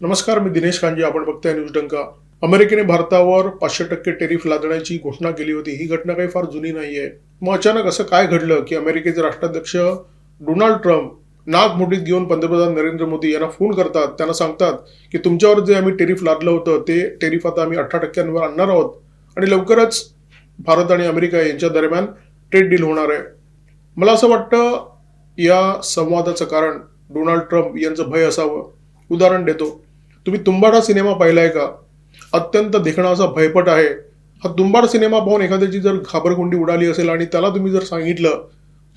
नमस्कार मी दिनेश कांजी. आपण बघताय न्यूज डंका. अमेरिकेने भारतावर पाचशे टक्के टेरिफ लादण्याची घोषणा केली होती. ही घटना काही फार जुनी नाहीये. मग अचानक असं काय घडलं की अमेरिकेचे राष्ट्राध्यक्ष डोनाल्ड ट्रम्प नाक मुठीत घेऊन पंतप्रधान नरेंद्र मोदी यांना फोन करतात. त्यांना सांगतात की तुमच्यावर जे आम्ही टेरिफ लादलं होतं ते टेरिफ आता आम्ही अठरा टक्क्यांवर आणणार आहोत आणि लवकरच भारत आणि अमेरिका यांच्या दरम्यान ट्रेड डील होणार आहे. मला असं वाटतं या संवादाचं कारण डोनाल्ड ट्रम्प यांचं भय असावं. उदाहरण देतो. तुम्ही तुंबाडा सिनेमा पाहिलाय का? अत्यंत देखणा असा भयपट आहे. हा तुंबाड सिनेमा पाहून एखाद्याची जर घाबरगुंडी उडाली असेल आणि त्याला तुम्ही जर सांगितलं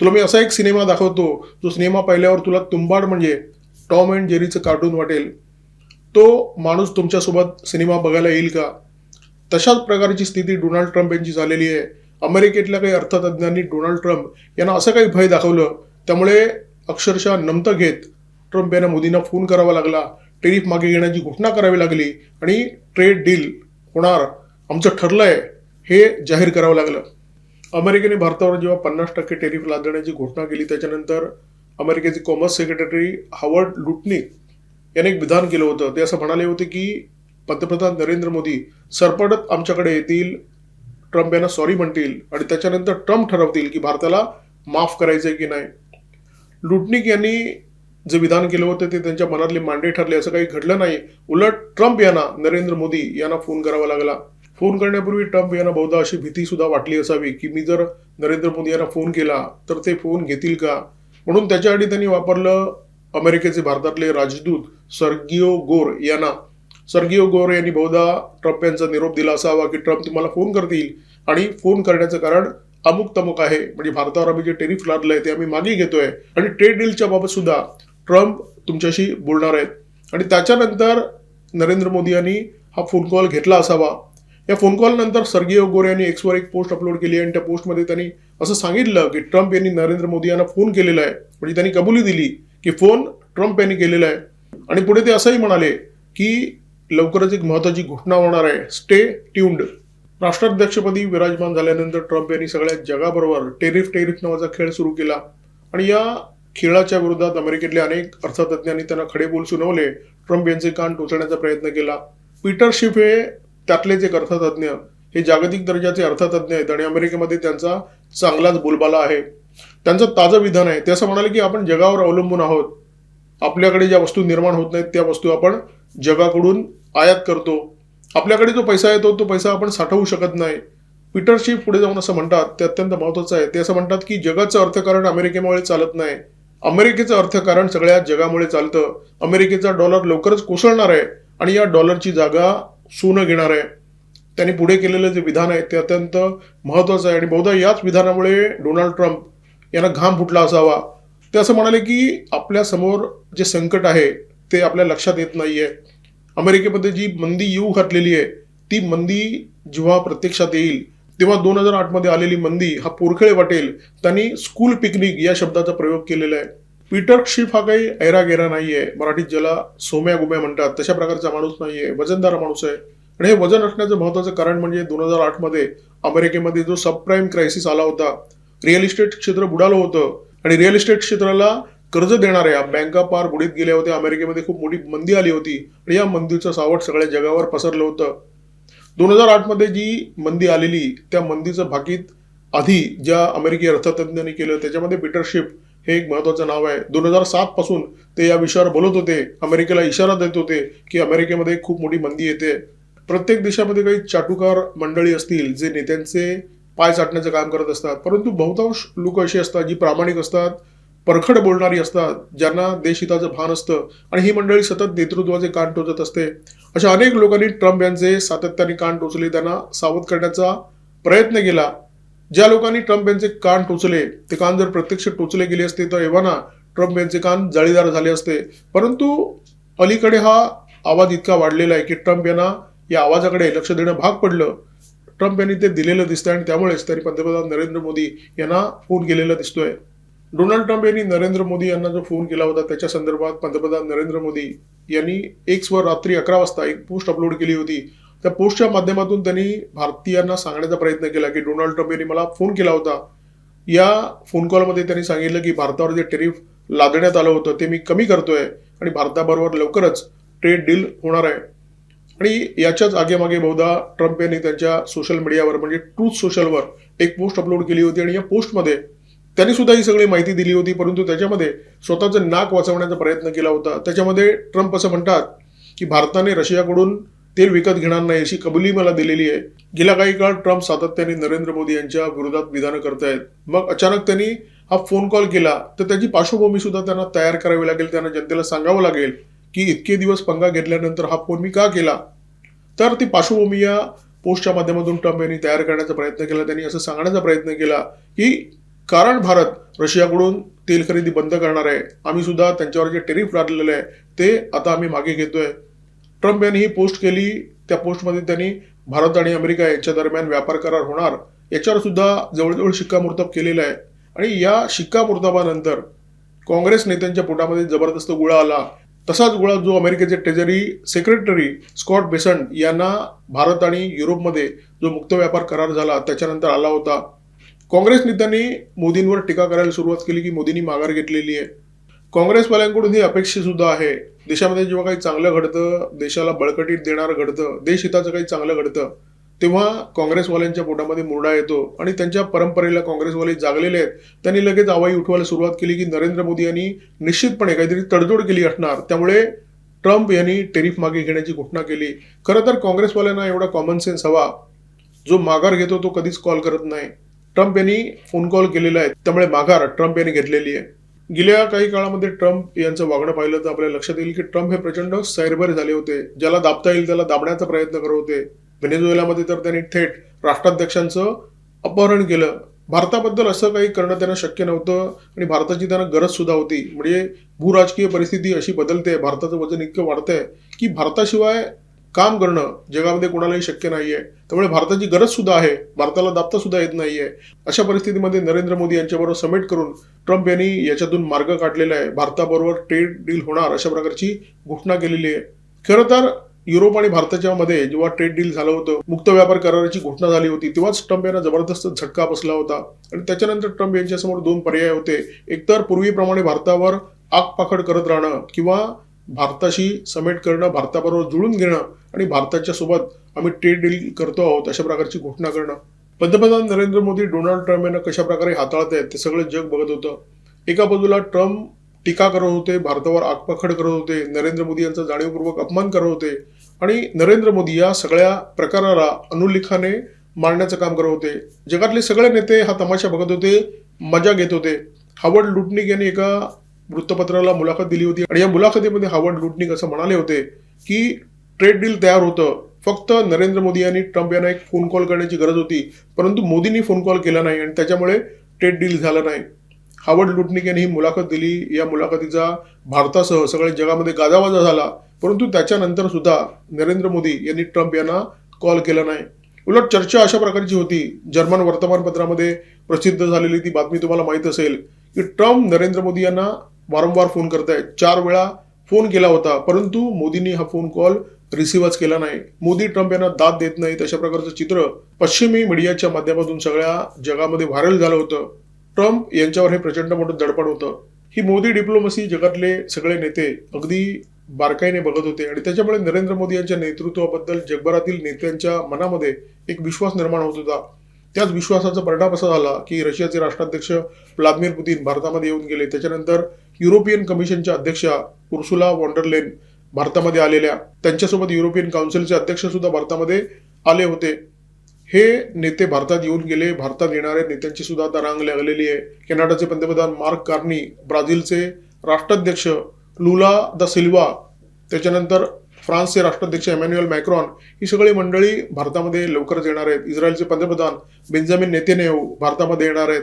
तुला मी असा एक सिनेमा दाखवतो जो सिनेमा पाहिल्यावर तुला तुंबाड म्हणजे टॉम अँड जेरीचं कार्टून वाटेल. तो माणूस तुमच्यासोबत सिनेमा बघायला येईल का? तशाच प्रकारची स्थिती डोनाल्ड ट्रम्प यांची झालेली आहे. अमेरिकेतल्या काही अर्थतज्ञांनी डोनाल्ड ट्रम्प यांना असं काही भय दाखवलं त्यामुळे अक्षरशः नमतं घेत ट्रम्प यांना मोदींना फोन करावा लागला. टेरिफ मागे घेण्याची घोषणा करावी लागली आणि ट्रेड डील होणार आमचं ठरलंय हे जाहीर करावं लागलं. अमेरिकेने भारतावर जेव्हा पन्नास टक्के टेरिफ लादण्याची घोषणा केली त्याच्यानंतर अमेरिकेचे कॉमर्स सेक्रेटरी हावर्ड लुटनिक याने एक विधान केलं होतं. ते असं म्हणाले होते की पंतप्रधान नरेंद्र मोदी सरपटत आमच्याकडे येतील ट्रम्प यांना सॉरी म्हणतील आणि त्याच्यानंतर ट्रम्प ठरवतील की भारताला माफ करायचं आहे की नाही. लुटनिक यांनी जे विधान केलं होतं ते त्यांच्या मनातले मांडे ठरले असं काही घडलं नाही. उलट ट्रम्प यांना नरेंद्र मोदी यांना फोन करावा लागला. फोन करण्यापूर्वी ट्रम्प यांना बहुधा अशी भीती सुद्धा वाटली असावी की मी जर नरेंद्र मोदी यांना फोन केला तर ते फोन घेतील का? म्हणून त्याच्यासाठी त्यांनी वापरलं अमेरिकेचे भारतातले राजदूत सर्गिओ गोर यांना. सर्गिओ गोर यांनी बहुधा ट्रम्प यांचा निरोप दिला असावा की ट्रम्प तुम्हाला फोन करतील. आणि फोन करण्याचं कारण अमुक तमुक आहे. म्हणजे भारतावर आम्ही जे टेरिफ लादलं आहे ते आम्ही मागे घेतोय. आणि ट्रेड डीलच्या बाबत सुद्धा ट्रम्प तुमच्याशी बोलणार आहेत. आणि त्याच्यानंतर नरेंद्र मोदी यांनी हा फोन कॉल घेतला असावा. या फोन कॉल नंतर सर्गिओ गोरे यांनी एक्सवर एक पोस्ट अपलोड केली आणि त्या पोस्टमध्ये त्यांनी असं सांगितलं की ट्रम्प यांनी नरेंद्र मोदी यांना फोन केलेला आहे. म्हणजे त्यांनी कबुली दिली की फोन ट्रम्प यांनी केलेला आहे. आणि पुढे ते असंही म्हणाले की लवकरच एक महत्वाची घोषणा होणार आहे. स्टे ट्यून्ड राष्ट्राध्यक्षपदी विराजमान झाल्यानंतर ट्रम्प यांनी सगळ्या जगाबरोबर टेरिफ टेरिफ नावाचा खेळ सुरू केला. आणि या खेळाच्या विरोधात अमेरिकेतले अनेक अर्थतज्ञांनी त्यांना खडे बोल सुनावले. ट्रम्प यांचे कान टोचण्याचा प्रयत्न केला. पीटर शिफ हे त्यातलेच एक अर्थतज्ञ हे जागतिक दर्जाचे अर्थतज्ञ आहेत आणि अमेरिकेमध्ये त्यांचा चांगलाच बोलबाला आहे. त्यांचं ताजं विधान आहे. ते असं म्हणाले की आपण जगावर अवलंबून आहोत. आपल्याकडे ज्या वस्तू निर्माण होत नाहीत त्या वस्तू आपण जगाकडून आयात करतो. आपल्याकडे जो पैसा येतो तो पैसा आपण साठवू शकत नाही. पीटर शिफ पुढे जाऊन असं म्हणतात ते अत्यंत महत्वाचं आहे. ते असं म्हणतात की जगाचं अर्थकारण अमेरिकेमुळे चालत नाही. अमेरिकेचं अर्थकारण सगळ्या जगामुळे चालतं. अमेरिकेचा डॉलर लवकरच कोसळणार आहे आणि या डॉलरची जागा सोनं घेणार आहे. त्यांनी पुढे केलेलं जे विधान आहे ते अत्यंत महत्वाचं आहे आणि बहुधा याच विधानामुळे डोनाल्ड ट्रम्प यांना घाम फुटला असावा. ते असं म्हणाले की आपल्यासमोर जे संकट आहे ते आपल्या लक्षात येत नाही आहे अमेरिकेमध्ये जी मंदी येऊ घातलेली आहे ती मंदी जेव्हा प्रत्यक्षात येईल तेव्हा दोन हजार आठमध्ये आलेली मंदी हा पोरखेळे वाटेल. त्यांनी स्कूल पिकनिक या शब्दाचा प्रयोग केलेला आहे. पीटर शिफ हा काही ऐरा गेरा नाहीये. मराठीत ज्याला सोम्या गुम्या म्हणतात तशा प्रकारचा माणूस नाहीये. वजनदार माणूस आहे. आणि हे वजन असण्याचं महत्वाचं कारण म्हणजे दोन हजार आठमध्ये अमेरिकेमध्ये जो सबप्राईम क्रायसिस आला होता रिअल इस्टेट क्षेत्र बुडालं होतं. आणि रिअल इस्टेट क्षेत्राला कर्ज देणाऱ्या बँका पार बुडीत गेल्या होत्या. अमेरिकेमध्ये खूप मोठी मंदी आली होती. आणि या मंदीचं सावट सगळ्या जगावर पसरलं होतं. दोन हजार आठमध्ये जी मंदी आलेली त्या मंदीचं भाकीत आधी ज्या अमेरिकी अर्थतज्ञांनी केलं त्याच्यामध्ये पीटर शिप हे एक महत्वाचं नाव आहे. दोन हजार सात पासून ते या विषयावर बोलत होते. अमेरिकेला इशारा देत होते की अमेरिकेमध्ये खूप मोठी मंदी येते. प्रत्येक देशामध्ये काही चाटुकार मंडळी असतील जे नेत्यांचे पाय चाटण्याचं काम करत असतात. परंतु बहुतांश लोक अशी असतात जी प्रामाणिक असतात परखड बोलणारी असतात ज्यांना देशहिताचं भान असतं आणि ही मंडळी सतत नेतृत्वाचे कान टोचत असते. अशा अनेक लोकांनी ट्रम्प यांचे सातत्याने कान टोचले त्यांना सावध करण्याचा प्रयत्न केला. ज्या लोकांनी ट्रम्प यांचे कान टोचले ते कान जर प्रत्यक्ष टोचले गेले असते तर एव्हाना ट्रम्प यांचे कान जाळीदार झाले असते. परंतु अलीकडे हा आवाज इतका वाढलेला आहे की ट्रम्प यांना या आवाजाकडे लक्ष देणं भाग पडलं. ट्रम्प यांनी ते दिलेलं दिसतंय आणि त्यामुळेच त्यांनी पंतप्रधान नरेंद्र मोदी यांना फोन केलेला दिसतोय. डोनाल्ड ट्रम्प यांनी नरेंद्र मोदी यांना जो फोन केला होता त्याच्या संदर्भात पंतप्रधान नरेंद्र मोदी यांनी एक्सवर रात्री अकरा वाजता एक पोस्ट अपलोड केली होती. त्या पोस्टच्या माध्यमातून त्यांनी भारतीयांना सांगण्याचा प्रयत्न केला की डोनाल्ड ट्रम्प यांनी मला फोन केला होता. या फोन कॉलमध्ये त्यांनी सांगितलं की भारतावर जे टेरिफ लादण्यात आलं होतं ते मी कमी करतोय आणि भारताबरोबर लवकरच ट्रेड डील होणार आहे. आणि याच्याच आगेमागे बहुधा ट्रम्प यांनी त्यांच्या सोशल मीडियावर म्हणजे ट्रूथ सोशलवर एक पोस्ट अपलोड केली होती आणि या पोस्टमध्ये त्यांनी सुद्धा ही सगळी माहिती दिली होती परंतु त्याच्यामध्ये स्वतःचं नाक वाचवण्याचा प्रयत्न केला होता. त्याच्यामध्ये ट्रम्प असं म्हणतात की भारताने रशियाकडून तेल विकत घेणार नाही अशी कबुली मला दिलेली आहे. गेल्या काही काळ ट्रम्प सातत्याने नरेंद्र मोदी यांच्या विरोधात विधानं करतायत. मग अचानक त्यांनी हा फोन कॉल केला तर त्याची पार्श्वभूमी सुद्धा त्यांना तयार करावी लागेल त्यांना जनतेला सांगावं लागेल की इतके दिवस पंगा घेतल्यानंतर हा फोन मी का केला? तर ती पार्श्वभूमी या पोस्टच्या माध्यमातून ट्रम्प यांनी तयार करण्याचा प्रयत्न केला. त्यांनी असं सांगण्याचा प्रयत्न केला की कारण भारत रशियाकडून तेल खरेदी बंद करणार आहे. आम्ही सुद्धा त्यांच्यावर जे टेरिफ लादलेलं आहे ते आता आम्ही मागे घेतोय. ट्रम्प यांनी ही पोस्ट केली. त्या पोस्टमध्ये त्यांनी भारत आणि अमेरिका यांच्या दरम्यान व्यापार करार होणार याच्यावर सुद्धा जवळजवळ शिक्कामोर्तब केलेलं आहे. आणि या शिक्कामोर्तबानंतर काँग्रेस नेत्यांच्या पोटामध्ये जबरदस्त गुळा आला. तसाच गुळा जो अमेरिकेचे ट्रेझरी सेक्रेटरी स्कॉट बेसंट यांना भारत आणि युरोपमध्ये जो मुक्त व्यापार करार झाला त्याच्यानंतर आला होता. काँग्रेस नेत्यांनी मोदींवर टीका करायला सुरुवात केली की मोदींनी माघार घेतलेली आहे. काँग्रेसवाल्यांकडून ही अपेक्षा सुद्धा आहे. देशामध्ये जेव्हा काही चांगलं घडतं देशाला बळकटीत देणारं घडतं देशहिताचं काही चांगलं घडतं तेव्हा काँग्रेसवाल्यांच्या पोटामध्ये मुरडा येतो आणि त्यांच्या परंपरेला काँग्रेसवाले जागलेले आहेत. त्यांनी लगेच आवाई उठवायला सुरुवात केली की नरेंद्र मोदी यांनी निश्चितपणे काहीतरी तडजोड केली असणार. त्यामुळे ट्रम्प यांनी टेरिफ मागे घेण्याची घोषणा केली. खरं तर काँग्रेसवाल्यांना एवढा कॉमन सेन्स हवा. जो माघार घेतो तो कधीच कॉल करत नाही. ट्रम्प यांनी फोन कॉल केलेला आहे. त्यामुळे माघार ट्रम्प यांनी घेतलेली आहे. गेल्या काही काळामध्ये ट्रम्प यांचं वागणं पाहिलं तर आपल्याला लक्षात येईल की ट्रम्प हे प्रचंड सैरभर झाले होते. ज्याला दाबता येईल त्याला दाबण्याचा प्रयत्न करत होते. व्हेनेझुएलामध्ये तर त्यांनी थेट राष्ट्राध्यक्षांचं अपहरण केलं. भारताबद्दल असं काही करणं त्यांना शक्य नव्हतं आणि भारताची त्यांना गरज सुद्धा होती. म्हणजे भूराजकीय परिस्थिती अशी बदलते भारताचं वजन इतकं वाढतंय की भारताशिवाय काम करणं जगामध्ये कोणालाही शक्य नाहीये. त्यामुळे भारताची गरज सुद्धा आहे. भारताला दाबता सुद्धा येत नाहीये. अशा परिस्थितीमध्ये नरेंद्र मोदी यांच्याबरोबर समिट करून ट्रम्प यांनी याच्यातून मार्ग काढलेला आहे. भारताबरोबर ट्रेड डील होणार अशा प्रकारची घोषणा केलेली आहे. खरं तर युरोप आणि भारताच्या मध्ये जेव्हा ट्रेड डील झालं होतं मुक्त व्यापार कराराची घोषणा झाली होती तेव्हाच ट्रम्प यांना जबरदस्त झटका बसला होता. आणि त्याच्यानंतर ट्रम्प यांच्यासमोर दोन पर्याय होते. एकतर पूर्वीप्रमाणे भारतावर आगपाखड करत राहणं किंवा भारताशी समेट करणं भारताबरोबर जुळून घेणं आणि भारताच्या सोबत आम्ही ट्रेड डील करतो आहोत अशा प्रकारची घोषणा करणं. पंतप्रधान नरेंद्र मोदी डोनाल्ड ट्रम्प यांना कशा प्रकारे हाताळत आहेत ते सगळं जग बघत होतं. एका बाजूला ट्रम्प टीका करत होते भारतावर आगपाखड करत होते नरेंद्र मोदी यांचा जाणीवपूर्वक अपमान करत होते आणि नरेंद्र मोदी या सगळ्या प्रकाराला अनुलेखाने मारण्याचं काम करत होते. जगातले सगळे नेते हा तमाशा बघत होते मजा घेत होते. हावर्ड लुटनिक यांनी एका वृत्तपत्राला मुलाखत दिली होती. आणि या मुलाखतीमध्ये हावर्ड लुटनिक असं म्हणाले होते की ट्रेड डील तयार होतं. फक्त नरेंद्र मोदी यांनी ट्रम्प यांना एक फोन कॉल करण्याची गरज होती. परंतु मोदींनी फोन कॉल केला नाही आणि त्याच्यामुळे ट्रेड डील झाला नाही. हावर्ड लुटनिक यांनी ही मुलाखत दिली. या मुलाखतीचा भारतासह सगळ्या जगामध्ये गाजावाजा झाला. परंतु त्याच्यानंतर सुद्धा नरेंद्र मोदी यांनी ट्रम्प यांना कॉल केला नाही. उलट चर्चा अशा प्रकारची होती. जर्मन वर्तमानपत्रामध्ये प्रसिद्ध झालेली ती बातमी तुम्हाला माहीत असेल. की ट्रम्प नरेंद्र मोदी यांना वारंवार फोन करत आहेत चार वेळा फोन केला होता परंतु मोदींनी हा फोन कॉल रिसिव्हच केला नाही. मोदी ट्रम्प यांना दाद देत नाहीत अशा प्रकारचं चित्र पश्चिमी मीडियाच्या माध्यमातून सगळ्या जगामध्ये व्हायरल झालं होतं. ट्रम्प यांच्यावर हे प्रचंड मोठं दडपण होतं. ही मोदी डिप्लोमसी जगातले सगळे नेते अगदी बारकाईने बघत होते आणि त्याच्यामुळे नरेंद्र मोदी यांच्या नेतृत्वाबद्दल जगभरातील नेत्यांच्या मनामध्ये एक विश्वास निर्माण होत होता. त्याच विश्वासाचा परिणाम असा झाला की रशियाचे राष्ट्राध्यक्ष व्लादिमीर पुतीन भारतामध्ये येऊन गेले. त्याच्यानंतर युरोपियन कमिशनच्या अध्यक्षा उर्सुला वॉन्डरलेन भारतामध्ये आलेल्या. त्यांच्यासोबत युरोपियन काउन्सिलचे अध्यक्ष सुद्धा भारतामध्ये आले होते. हे नेते भारतात येऊन गेले. भारतात येणाऱ्या नेत्यांची सुद्धा आता रांग लागलेली आहे. कॅनडाचे पंतप्रधान मार्क कार्नी ब्राझीलचे राष्ट्राध्यक्ष लुला द सिल्वा त्याच्यानंतर फ्रान्सचे राष्ट्राध्यक्ष एमॅन्युअल मॅक्रॉन ही सगळी मंडळी भारतामध्ये लवकरच येणार आहेत. इस्रायलचे पंतप्रधान बेंजामिन नेतेनेहू भारतामध्ये येणार आहेत.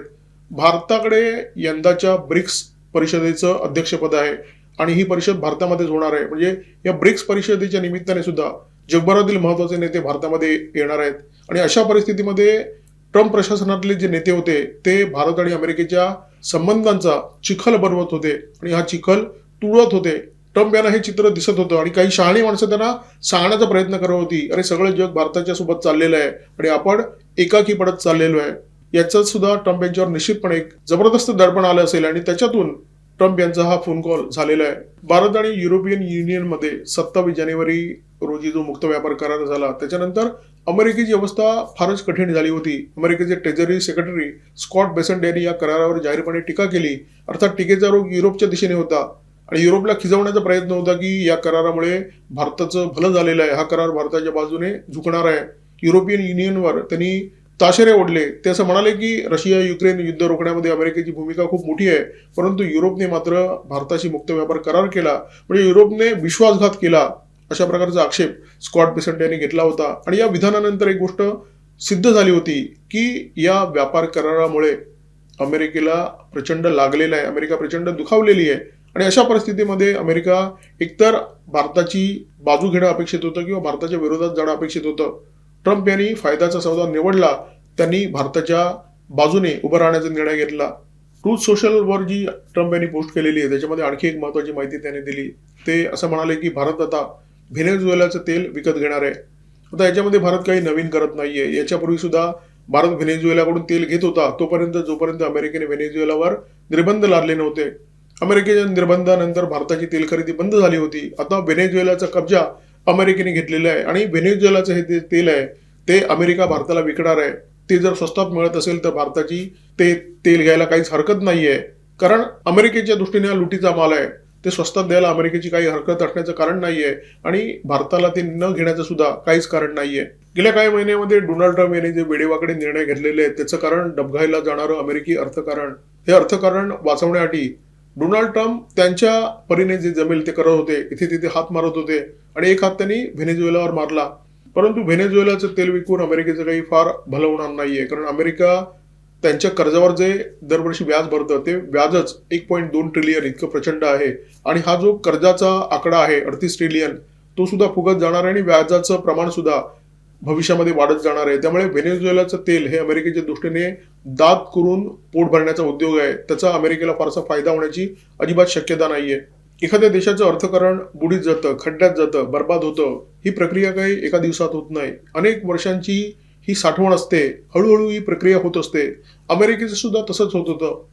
भारताकडे यंदाच्या ब्रिक्स परिषदेचं अध्यक्षपद आहे आणि ही परिषद भारतामध्येच होणार आहे. म्हणजे या ब्रिक्स परिषदेच्या निमित्ताने सुद्धा जगभरातील महत्त्वाचे नेते भारतामध्ये येणार आहेत. आणि अशा परिस्थितीमध्ये ट्रम्प प्रशासनातले जे नेते होते ते भारत आणि अमेरिकेच्या संबंधांचा चिखल बनवत होते. आणि हा चिखल तुळत होते. ट्रम्प यांना हे चित्र दिसत होतं आणि काही शहाणी माणसं त्यांना सांगण्याचा प्रयत्न करत होती. अरे सगळं जग भारताच्या सोबत चाललेलं आहे आणि आपण एकाकी पडत चाललेलो आहे. याचं सुद्धा ट्रम्प यांच्यावर निश्चितपणे एक जबरदस्त दडपण आलं असेल आणि त्याच्यातून ट्रम्प यांचा हा फोन कॉल झालेला आहे. भारत आणि युरोपियन युनियनमध्ये सत्तावीस जानेवारी रोजी जो मुक्त व्यापार करार झाला त्याच्यानंतर अमेरिकेची अवस्था फारच कठीण झाली होती. अमेरिकेचे ट्रेझरी सेक्रेटरी स्कॉट बेसंट यांनी या करारावर जाहीरपणे टीका केली. अर्थात टीकेचा रोग युरोपच्या दिशेने होता. आणि युरोपला खिजवण्याचा प्रयत्न होता की या करारामुळे भारताचं भलं झालेलं आहे. हा करार भारताच्या बाजूने झुकणार आहे. युरोपियन युनियनवर त्यांनी ताशेरे ओढले. ते असं म्हणाले की रशिया युक्रेन युद्ध रोखण्यामध्ये अमेरिकेची भूमिका खूप मोठी आहे. परंतु युरोपने मात्र भारताशी मुक्त व्यापार करार केला. म्हणजे युरोपने विश्वासघात केला अशा प्रकारचा आक्षेप स्कॉट पिसंट यांनी घेतला होता. आणि या विधानानंतर एक गोष्ट सिद्ध झाली होती की या व्यापार करारामुळे अमेरिकेला प्रचंड लागलेला आहे. अमेरिका प्रचंड दुखावलेली आहे. आणि अशा परिस्थितीमध्ये अमेरिका एकतर भारताची बाजू घेणं अपेक्षित होतं किंवा भारताच्या विरोधात जाणं अपेक्षित होतं. ट्रम्प यांनी फायद्याचा सौदा निवडला त्यांनी भारताच्या बाजूने उभं राहण्याचा निर्णय घेतला. ट्रूथ सोशलवर जी ट्रम्प यांनी पोस्ट केलेली आहे त्याच्यामध्ये आणखी एक महत्वाची माहिती त्यांनी दिली. ते असं म्हणाले की भारत आता व्हेनेझुएलाचं तेल विकत घेणार आहे. आता याच्यामध्ये भारत काही नवीन करत नाहीये. याच्यापूर्वी सुद्धा भारत व्हेनेझुएलाकडून तेल घेत होता. तोपर्यंत जोपर्यंत अमेरिकेने व्हेनेझुएलावर निर्बंध लादले नव्हते अमेरिकेच्या निर्बंधानंतर भारताची तेल खरेदी बंद झाली होती. आता व्हेनेझुएलाचा कब्जा अमेरिकेने घेतलेला आहे आणि व्हेनेझुएलाचं हे जे तेल आहे ते अमेरिका भारताला विकणार आहे. ते जर स्वस्तात मिळत असेल तर भारताची ते तेल घ्यायला काहीच हरकत नाहीये. कारण अमेरिकेच्या दृष्टीने हा लुटीचा माल आहे. ते स्वस्तात द्यायला अमेरिकेची काही हरकत असण्याचं कारण नाहीये आणि भारताला ते न घेण्याचं सुद्धा काहीच कारण नाहीये. गेल्या काही महिन्यामध्ये डोनाल्ड ट्रम्प यांनी जे वेडेवाकडे निर्णय घेतलेले आहेत त्याचं कारण डबघायला जाणारं अमेरिकी अर्थकारण. हे अर्थकारण वाचवण्यासाठी डोनाल्ड ट्रम्प त्यांच्या परीने जे जमेल ते करत होते इथे तिथे हात मारत होते आणि एक हात त्यांनी व्हेनेझुएलावर मारला. परंतु व्हेनेझुएलाचं तेल विकून अमेरिकेचं काही फार भलं होणार नाहीये. कारण अमेरिका त्यांच्या कर्जावर जे दरवर्षी व्याज भरतं ते व्याजच एक पॉईंट दोन ट्रिलियन इतकं प्रचंड आहे. आणि हा जो कर्जाचा आकडा आहे अडतीस ट्रिलियन तो सुद्धा फुगत जाणार आहे आणि व्याजाचं प्रमाण सुद्धा भविष्यामध्ये वाढत जाणार आहे. त्यामुळे व्हेनेझुएलाचं तेल हे अमेरिकेच्या दृष्टीने दात करून पोट भरण्याचा उद्योग आहे. त्याचा अमेरिकेला फारसा फायदा होण्याची अजिबात शक्यता नाहीये. एखाद्या देशाचं अर्थकारण बुडीत जातं खड्ड्यात जातं बर्बाद होतं. ही प्रक्रिया काही एका दिवसात होत नाही. अनेक वर्षांची ही साठवण असते. हळूहळू ही प्रक्रिया होत असते. अमेरिकेचं सुद्धा तसंच होत होतं.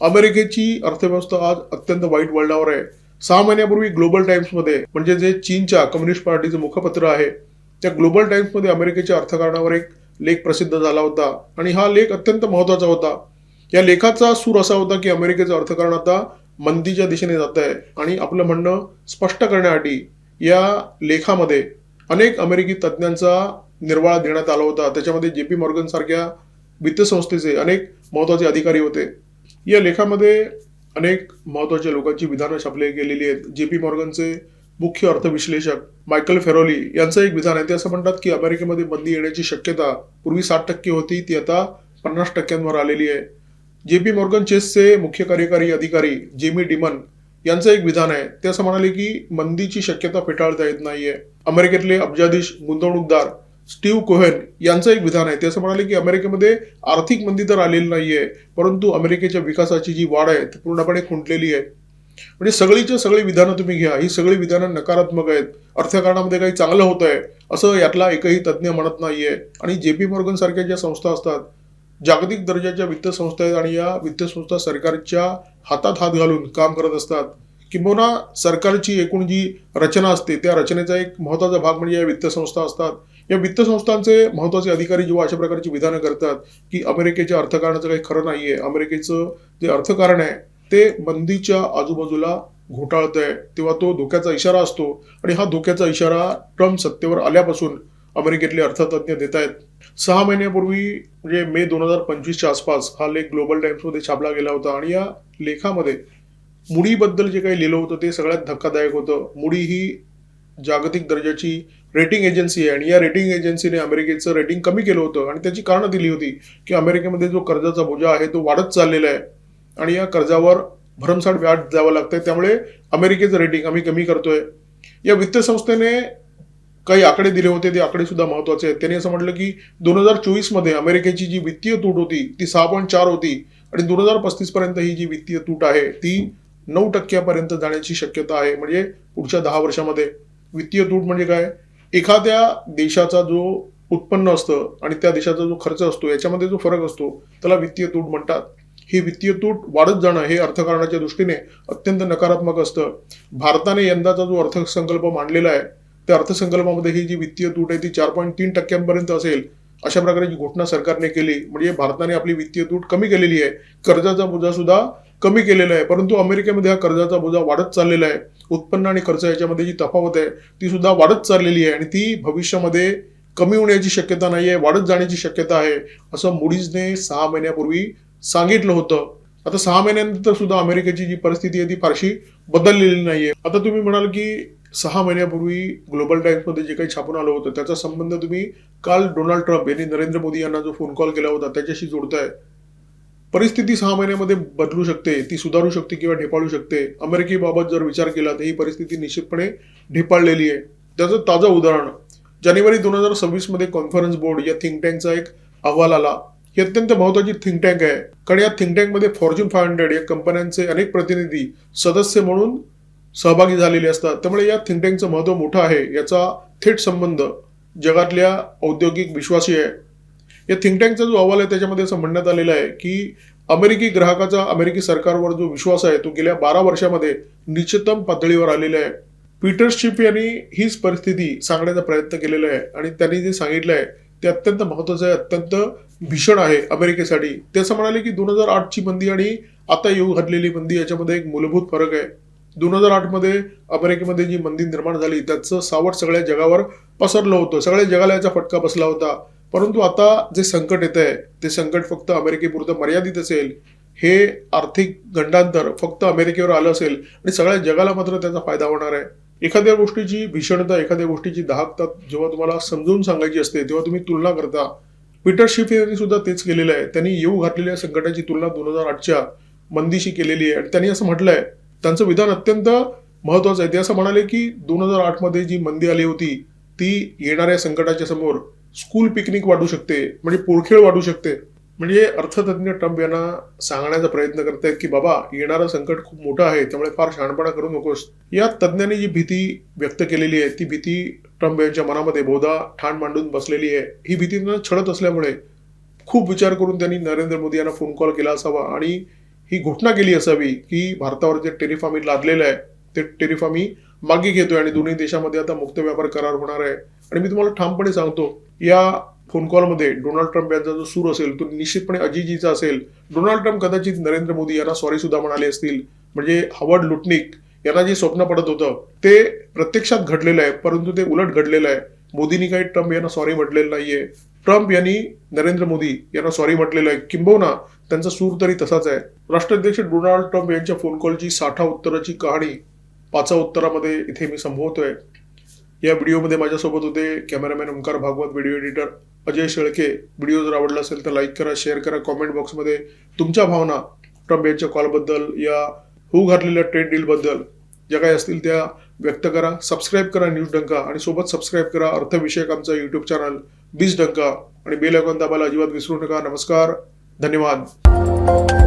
अमेरिकेची अर्थव्यवस्था आज अत्यंत वाईट वळणावर आहे. सहा महिन्यापूर्वी ग्लोबल टाइम्समध्ये म्हणजे जे चीनच्या कम्युनिस्ट पार्टीचं मुखपत्र आहे त्या ग्लोबल टाइम्समध्ये अमेरिकेच्या अर्थकारणावर एक लेख प्रसिद्ध झाला होता. आणि हा लेख अत्यंत महत्त्वाचा होता. या लेखाचा सूर असा होता की अमेरिकेचं अर्थकारण आता मंदीच्या दिशेने जात आहे. आणि आपलं म्हणणं स्पष्ट करण्यासाठी या लेखामध्ये अनेक अमेरिकी तज्ज्ञांचा निर्वाळा देण्यात आला होता. त्याच्यामध्ये जे पी मॉर्गन सारख्या वित्त संस्थेचे अनेक महत्त्वाचे अधिकारी होते. या लेखामध्ये अनेक महत्त्वाच्या लोकांची विधानं छापले गेलेली आहेत. जे पी मॉर्गनचे मुख्य अर्थविश्लेषक मायकल फेरोली यांचं एक विधान आहे. ते असं म्हणतात की अमेरिकेमध्ये मंदी येण्याची शक्यता पूर्वी साठ टक्के होती ती आता पन्नास टक्क्यांवर आलेली आहे. जे पी मॉर्गन चेसचे मुख्य कार्यकारी अधिकारी जेमी डिमन यांचं एक विधान आहे. ते असं म्हणाले की मंदीची शक्यता फेटाळता येत नाहीये. अमेरिकेतले अब्जाधीश गुंतवणूकदार स्टीव्ह कोहेन यांचं एक विधान आहे. ते असं म्हणाले की अमेरिकेमध्ये आर्थिक मंदी तर आलेली नाहीये परंतु अमेरिकेच्या विकासाची जी वाढ आहे ती पूर्णपणे खुंटलेली आहे. म्हणजे सगळीच्या सगळी विधानं तुम्ही घ्या. ही सगळी विधानं नकारात्मक आहेत. अर्थकारणामध्ये काही चांगलं होत आहे असं यातला एकही तज्ज्ञ म्हणत नाहीये. आणि जे पी मॉर्गन सारख्या ज्या संस्था असतात जागतिक दर्जाच्या वित्त संस्था आहेत आणि या वित्त संस्था सरकारच्या हातात हात घालून काम करत असतात. किंबहुना सरकारची एकूण जी रचना असते त्या रचनेचा एक महत्त्वाचा भाग म्हणजे या वित्त संस्था असतात. या वित्त संस्थांचे महत्त्वाचे अधिकारी जेव्हा अशा प्रकारची विधानं करतात की अमेरिकेच्या अर्थकारणाचं काही खरं नाहीये. अमेरिकेचं जे अर्थकारण आहे ते मंदीच्या आजूबाजूला घोटाळत आहे तेव्हा तो धोक्याचा इशारा असतो आणि हा धोक्याचा इशारा ट्रम्प सत्तेवर आल्यापासून अमेरिकेतले अर्थतज्ञ देत आहेत सहा महिन्यापूर्वी म्हणजे मे दोन हजार पंचवीसच्या आसपास हा लेख ग्लोबल टाइम्समध्ये छापला गेला होता आणि या लेखामध्ये मुडीबद्दल जे काही लिहिलं होतं ते सगळ्यात धक्कादायक होतं. मुडी ही जागतिक दर्जाची रेटिंग एजन्सी आहे आणि या रेटिंग एजन्सीने अमेरिकेचं रेटिंग कमी केलं होतं आणि त्याची कारणं दिली होती की अमेरिकेमध्ये जो कर्जाचा बोजा आहे तो वाढत चाललेला आहे. आणि या कर्जावर भरमसाठ व्याज द्यावं लागतंय. त्यामुळे अमेरिकेचं रेटिंग आम्ही कमी करतोय. या वित्त संस्थेने काही आकडे दिले होते. ते आकडे सुद्धा महत्त्वाचे आहेत. त्यांनी असं म्हटलं की दोन हजार चोवीसमध्ये अमेरिकेची जी वित्तीय तूट होती ती सहा पॉईंट चार होती आणि दोन हजार पस्तीस पर्यंत ही जी वित्तीय तूट आहे ती नऊ टक्क्यापर्यंत जाण्याची शक्यता आहे. म्हणजे पुढच्या दहा वर्षामध्ये. वित्तीय तूट म्हणजे काय? एखाद्या देशाचा जो उत्पन्न असतं आणि त्या देशाचा जो खर्च असतो याच्यामध्ये जो फरक असतो त्याला वित्तीय तूट म्हणतात. ही वित्तीय तूट वाढत जाणं हे अर्थकारणाच्या दृष्टीने अत्यंत नकारात्मक असतं. भारताने यंदाचा जो अर्थसंकल्प मांडलेला आहे त्या अर्थसंकल्पामध्ये ही जी वित्तीय तूट आहे ती चार पॉईंट तीन टक्क्यांपर्यंत असेल अशा प्रकारची घोषणा सरकारने केली म्हणजे भारताने आपली वित्तीय तूट कमी केलेली आहे कर्जाचा बोजा सुद्धा कमी केलेला आहे परंतु अमेरिकेमध्ये हा कर्जाचा बोजा वाढत चाललेला आहे. उत्पन्न आणि खर्च याच्यामध्ये जी तफावत आहे ती सुद्धा वाढत चाललेली आहे आणि ती भविष्यामध्ये कमी होण्याची शक्यता नाही आहे वाढत जाण्याची शक्यता आहे असं मुडीजने सहा महिन्यापूर्वी सांगितलं होतं. आता सहा महिन्यानंतर सुद्धा अमेरिकेची जी परिस्थिती आहे ती फारशी बदललेली नाहीये. आता तुम्ही म्हणाल की सहा महिन्यापूर्वी ग्लोबल टाइम्समध्ये जे काही छापून आलं होतं त्याचा संबंध तुम्ही काल डोनाल्ड ट्रम्प यांनी नरेंद्र मोदी यांना जो फोन कॉल केला होता त्याच्याशी जोडताय. परिस्थिती सहा महिन्यामध्ये बदलू शकते ती सुधारू शकते किंवा ढेपाळू शकते. अमेरिकेबाबत जर विचार केला तर ही परिस्थिती निश्चितपणे ढेपाळलेली आहे. त्याचं ताजं उदाहरण जानेवारी दोन हजार सव्वीसमध्ये कॉन्फरन्स बोर्ड या थिंक टँकचा एक अहवाल आला. ही अत्यंत महत्वाची थिंक टँक आहे. कारण या थिंक टँकमध्ये फॉर्च्युन फाय हंड्रेड या कंपन्यांचे अनेक प्रतिनिधी सदस्य म्हणून सहभागी झालेले असतात. त्यामुळे या थिंक टँकचं महत्त्व मोठं आहे. याचा थेट संबंध जगातल्या औद्योगिक विश्वासी आहे. या थिंक टँकचा जो अहवाल आहे त्याच्यामध्ये असं म्हणण्यात आलेलं आहे की अमेरिकी ग्राहकाचा अमेरिकी सरकारवर जो विश्वास आहे तो गेल्या बारा वर्षामध्ये निश्चितम पातळीवर आलेला आहे. पीटर शिप यांनी हीच परिस्थिती सांगण्याचा प्रयत्न केलेला आहे. आणि त्यांनी जे सांगितलं आहे ते अत्यंत महत्वाचं आहे अत्यंत भीषण आहे अमेरिकेसाठी. ते असं म्हणाले की दोन हजार आठची बंदी आणि आता येऊ घातलेली बंदी याच्यामध्ये एक मूलभूत फरक आहे. दोन हजार आठमध्ये अमेरिकेमध्ये जी मंदी निर्माण झाली त्याचं सावट सगळ्या जगावर पसरलं होतं. सगळ्या जगाला याचा फटका बसला होता. परंतु आता जे संकट येत आहे ते संकट फक्त अमेरिकेपुरतं मर्यादित असेल हे आर्थिक गंडांतर फक्त अमेरिकेवर आलं असेल आणि सगळ्या जगाला मात्र त्याचा फायदा होणार आहे. एखाद्या गोष्टीची भीषणता एखाद्या गोष्टीची दाहकता जेव्हा तुम्हाला समजून सांगायची असते तेव्हा तुम्ही तुलना करता. पीटर शिफ यांनी सुद्धा तेच केलेलं आहे. त्यांनी येऊ घातलेल्या संकटाची तुलना दोन हजार आठच्या मंदीशी केलेली आहे. आणि त्यांनी असं म्हटलं आहे त्यांचं विधान अत्यंत महत्वाचं आहे. ते असं म्हणाले की दोन हजार आठमध्ये जी मंदी आली होती ती येणाऱ्या संकटाच्या समोर स्कूल पिकनिक वाढू शकते म्हणजे पोळखेळ वाढू शकते. म्हणजे अर्थतज्ञ ट्रम्प यांना सांगण्याचा प्रयत्न करतायत की बाबा येणारं संकट खूप मोठं आहे त्यामुळे फार शहाणपणा करू नकोस. या तज्ज्ञांनी जी भीती व्यक्त केलेली आहे ती भीती ट्रम्प यांच्या मनामध्ये बहुधा ठाण मांडून बसलेली आहे. ही भीती त्यांना छळत असल्यामुळे खूप विचार करून त्यांनी नरेंद्र मोदी यांना फोन कॉल केला असावा आणि ही घोषणा केली असावी की भारतावर जे टेरिफ आम्ही लादलेलं आहे ते टेरिफ आम्ही मागे घेतोय आणि दोन्ही देशामध्ये आता मुक्त व्यापार करार होणार आहे. आणि मी तुम्हाला ठामपणे सांगतो या फोन कॉलमध्ये डोनाल्ड ट्रम्प यांचा जो सूर असेल तो निश्चितपणे अजिजीचा असेल. डोनाल्ड ट्रम्प कदाचित नरेंद्र मोदी यांना सॉरी सुद्धा म्हणाले असतील. म्हणजे हवर्ड लुटनिक यांना जे स्वप्न पडत होतं ते प्रत्यक्षात घडलेलं आहे परंतु ते उलट घडलेलं आहे. मोदींनी काही ट्रम्प यांना सॉरी म्हटलेलं नाहीये. ट्रम्प यांनी नरेंद्र मोदी यांना सॉरी म्हटलेलं आहे. किंबहुना त्यांचा सूर तरी तसाच आहे. राष्ट्राध्यक्ष डोनाल्ड ट्रम्प यांच्या फोन कॉलची साठा उत्तराची कहाणी पाचा उत्तरामध्ये इथे मी संभवतोय. या व्हिडिओमध्ये माझ्यासोबत होते cameraman Omkar Bhagwat video editor. Ajay Shelke video जर आवडला असेल तर लाईक करा शेअर करा. कॉमेंट बॉक्समध्ये तुमच्या भावना ट्रम्प यांच्या कॉलबद्दल या होऊ घातलेल्या ट्रेड डीलबद्दल ज्या काही असतील त्या व्यक्त करा. सबस्क्राईब करा न्यूज डंका आणि सोबत सबस्क्राईब करा अर्थविषयक आमचा यूट्यूब चॅनल बीज डंका आणि बेल आयकॉन दाबायला अजिबात विसरू नका. नमस्कार. धन्यवाद.